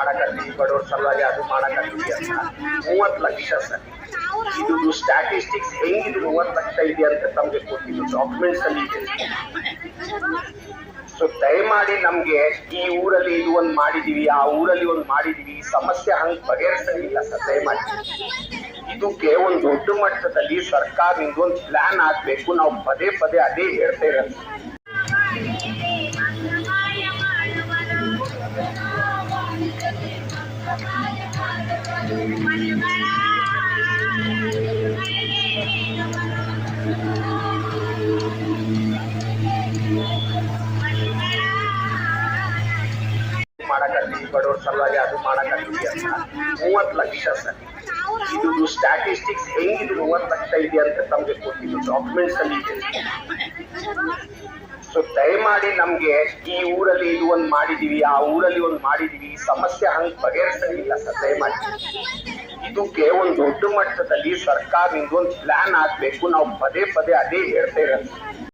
ಮಾಡಕತ್ತೀವಿ ಬಡವ್ರ ಸಲುವಾಗಿ ಅದು ಮಾಡಕತ್ತೀವಿ ಅಂತ. ಮೂವತ್ತು ಲಕ್ಷ ಸರ್. ಇದು ಸ್ಟ್ಯಾಟಿಸ್ಟಿಕ್ಸ್ ಹೆಂಗಿದು ಮೂವತ್ತು ಲಕ್ಷ ಇದೆ ಅಂತ ತಮಗೆ ಕೊಟ್ಟಿದ್ದು ಡಾಕ್ಯುಮೆಂಟ್ಸ್ ಅಲ್ಲಿ ಇದೆ. ಸೊ ದಯಮಾಡಿ ನಮ್ಗೆ ಈ ಊರಲ್ಲಿ ಇದು ಒಂದು ಮಾಡಿದೀವಿ, ಆ ಊರಲ್ಲಿ ಒಂದು ಮಾಡಿದೀವಿ. ಈ ಸಮಸ್ಯೆ ಹಂಗ್ ಬಗೆಹರಿಸಲಿಲ್ಲ ಸರ್, ದಯಮಾಡಿ. ಇದಕ್ಕೆ ಒಂದು ದೊಡ್ಡ ಮಟ್ಟದಲ್ಲಿ ಸರ್ಕಾರದಿಂದ ಒಂದು ಪ್ಲಾನ್ ಆಗ್ಬೇಕು. ನಾವು ಪದೇ ಪದೇ ಅದೇ ಹೇಳ್ತೇವೆ ಬಡವ್ರ ಸಲುವಾಗಿ ಅದು ಮಾಡಕತ್ತೀವಿ ಅಂತ ಮೂವತ್ತು ಲಕ್ಷ ಸರ್ ಇದು ಸ್ಟ್ಯಾಟಿಸ್ಟಿಕ್ಸ್ ಹೆಂಗಿದು ಮೂವತ್ತು ಲಕ್ಷ ಇದೆ ಅಂತ ತಮಗೆ ಗೊತ್ತಿದ್ದು ಡಾಕ್ಯುಮೆಂಟ್ಸ್ ಅಲ್ಲಿ ಇದೆ ಸೊ ದಯಮಾಡಿ ನಮ್ಗೆ ಈ ಊರಲ್ಲಿ ಇದು ಒಂದು ಮಾಡಿದೀವಿ, ಆ ಊರಲ್ಲಿ ಒಂದು ಮಾಡಿದೀವಿ. ಈ ಸಮಸ್ಯೆ ಹಂಗ್ ಬಗೆಹರಿಸಲಿಲ್ಲ ಸರ್, ದಯಮಾಡಿ. ಇದಕ್ಕೆ ಒಂದು ದೊಡ್ಡ ಮಟ್ಟದಲ್ಲಿ ಸರ್ಕಾರದಿಂದ ಒಂದು ಪ್ಲಾನ್ ಆಗ್ಬೇಕು. ನಾವು ಪದೇ ಪದೇ ಅದೇ ಹೇಳ್ತಾ ಇರೋದು.